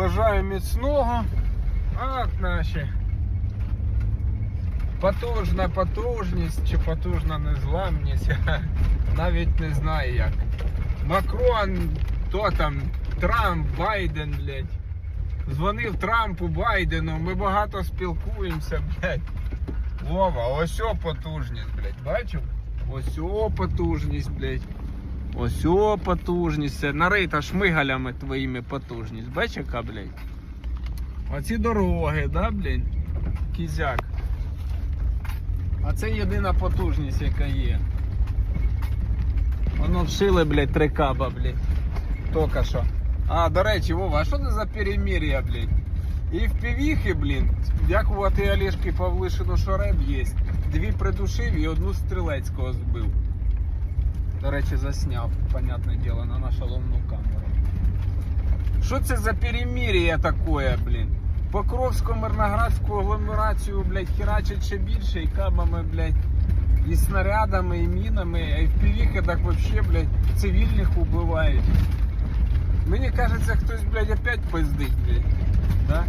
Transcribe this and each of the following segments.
Бажаю міцного. От наші. Потужна потужність чи потужна незламність. Навіть не знаю як. Макрон, то там, Трамп, Байден, блядь. Дзвонив Трампу, Байдену, ми багато спілкуємося, блядь. Вова, ось о потужність, блядь, бачив? Ось о потужність, блядь. Ось о потужність. Нарита шмигалями твоїми потужність. Бач, яка, блядь? Оці дороги, да, блядь? Кізяк. А це єдина потужність, яка є. Воно вшили, блядь, три каба, блядь. Тока що. А, до речі, Вова, а що це за перемір'я, блядь? І в півіхи, блін, дякувати Олешки Павлишину Шореб є. Дві придушив і одну стрілецького збив. До речі, засняв, понятне діло, на нашу ломну камеру. Що це за перемір'я таке, блін? Покровську мирноградську агломерацію, блядь, херачать ще більше і кабами, блядь, і снарядами, і мінами, і в півіхи так вообще, блядь, цивільних убивають. Мені кажеться, хтось, блядь, опять пиздить, блядь. Да?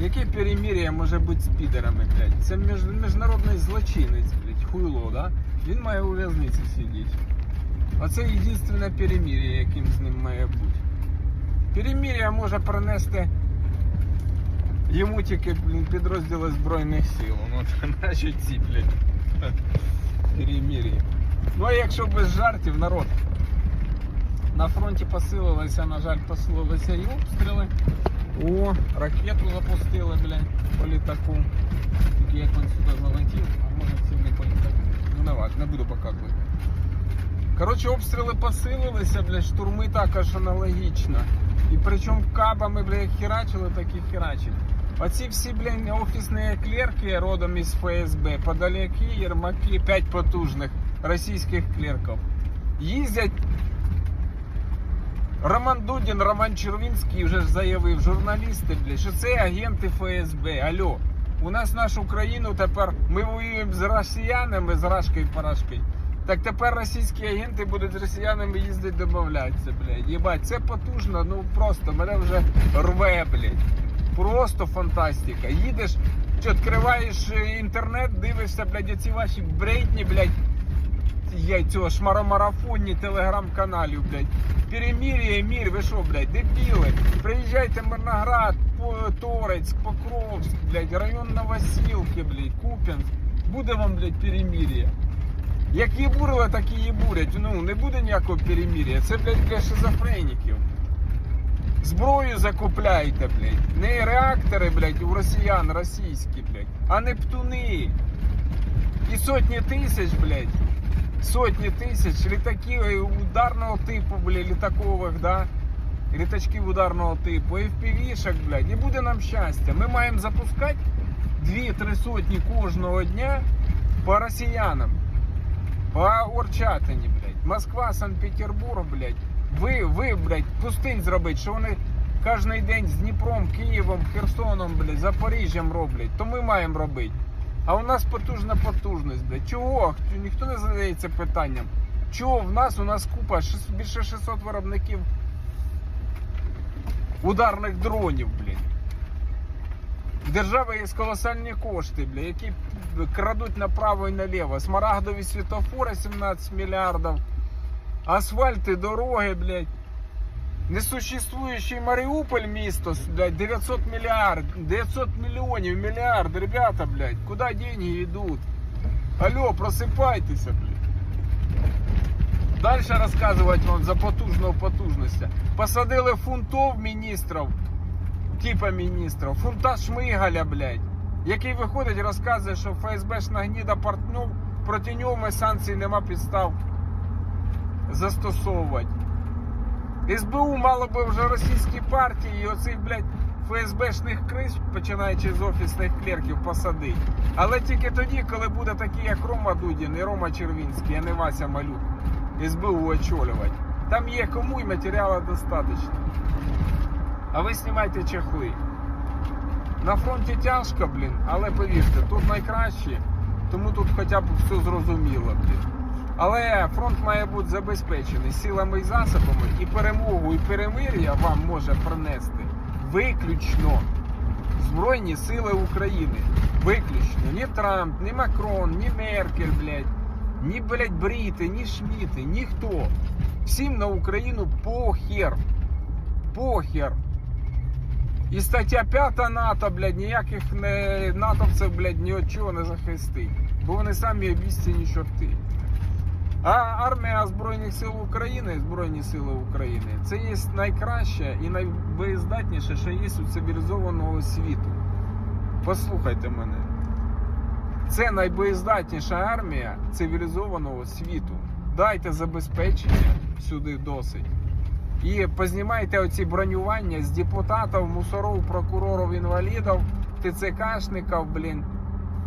Яке перемір'я може бути з підерами, блядь? Це між, міжнародний злочинець, блядь, хуйло, да? Він має у в'язниці сидіти. Оце єдине перемір'я, яким з ним має бути. Перемір'я може принести йому тільки підрозділи Збройних сил. Ну це наші ці, блядь. Перемір'я. Ну а якщо без жартів, народ. На фронті посилилися, на жаль, посилилися і обстріли. О, ракету запустили, блядь, по літаку. Тільки як він сюди залетів, а може це не по літаку. Ну не буду показувати. Коротше, обстріли посилилися, блядь, штурми також аналогічно. І причому кабами, блядь, херачили, так і херачили. Оці всі, блядь, офісні клерки родом із ФСБ, подаляки, єрмаки, п'ять потужних російських клерків. Їздять Роман Дудін, Роман Червінський вже ж заявив, журналісти, блядь, що це агенти ФСБ. Алло, у нас нашу країну тепер ми воюємо з росіянами, з Рашкою Парашкою. Так тепер російські агенти будуть з росіянами їздити домовлятися, блядь. Єбать, це потужно, ну просто мене вже рве, блядь. Просто фантастика. Їдеш, відкриваєш е, інтернет, дивишся, блядь, оці ваші бредні, блядь, я цього шмаромарафонні телеграм-каналів, блядь. Перемір'я, мір, ви що, блядь, дебіли. Приїжджайте Мирноград, Торецьк, Покровськ, блядь, район Новосілки, блядь, Куп'янськ. Буде вам, блядь, перемір'я. Як їбурили, так і їбурять. Ну, не буде ніякого перемір'я. Це, блядь, для шизофреніків. Зброю закупляйте, блядь. Не реактори, блядь, у росіян російські, блядь, а нептуни. І сотні тисяч, блядь. Сотні тисяч літаків ударного типу, блядь, літакових, да? Літачків ударного типу, FPV-шок, блядь, і буде нам щастя. Ми маємо запускати 2-3 сотні кожного дня по росіянам, по Орчатині, блядь. Москва, Санкт-Петербург, блядь. Ви, ви, блядь, пустинь зробить, що вони кожен день з Дніпром, Києвом, Херсоном, блядь, Запоріжжям роблять, то ми маємо робити. А у нас потужна потужність, блядь. Чого? Ніхто не задається питанням. Чого в нас? У нас купа більше 600 виробників ударних дронів, блін. В держави є колосальні кошти, бля, які крадуть направо і наліво. Смарагдові світофори 17 мільярдів, асфальти, дороги, блядь. Несуществующий Маріуполь місто, блядь, 900 мільярд, 900 мільйонів, мільярд, ребята, блядь, куди деньги йдуть? Алло, просипайтеся, блядь. Дальше розказувати вам за потужну потужність. Посадили фунтов міністрів, типа міністрів, фунта Шмигаля, блядь, який виходить і розказує, що ФСБшна гніда партньов, проти нього ми санкцій нема підстав застосовувати. СБУ мало би вже російські партії і оцих, блядь, ФСБшних крис, починаючи з офісних клерків, посадить. Але тільки тоді, коли буде такий, як Рома Дудін і Рома Червінський, а не Вася Малюк, СБУ очолювати. Там є кому і матеріалу достатньо. А ви знімайте чехли. На фронті тяжко, блін, але повірте, тут найкраще, тому тут хоча б все зрозуміло, блін. Але фронт має бути забезпечений силами і засобами, і перемогу, і перемир'я вам може принести виключно Збройні Сили України. Виключно. Ні Трамп, ні Макрон, ні Меркель, блядь, ні, блядь, Бріти, ні Шміти, ніхто. Всім на Україну похер. Похер. І стаття 5 НАТО, блядь, ніяких не, натовців, блядь, ні від чого не захистить. Бо вони самі обіцяні чорти. А армія Збройних сил України, Збройні Сили України, це є найкраще і найбоєздатніше, що є у цивілізованого світу. Послухайте мене. Це найбоєздатніша армія цивілізованого світу. Дайте забезпечення сюди досить. І познімайте оці бронювання з депутатів, мусорів, прокурорів, інвалідів, ТЦКшників, блін,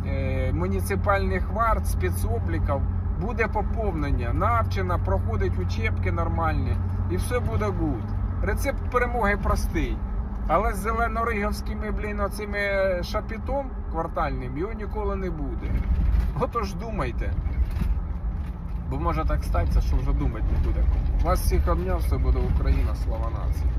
е, муніципальних варт, спецобліків. Буде поповнення, навчена, проходить учебки нормальні, і все буде гуд. Рецепт перемоги простий. Але з зелено-риговськими, блін, оцими шапітом квартальним його ніколи не буде. Отож думайте. Бо може так статися, що вже думати не буде. Вас всіх обняв, все буде Україна, слава нації.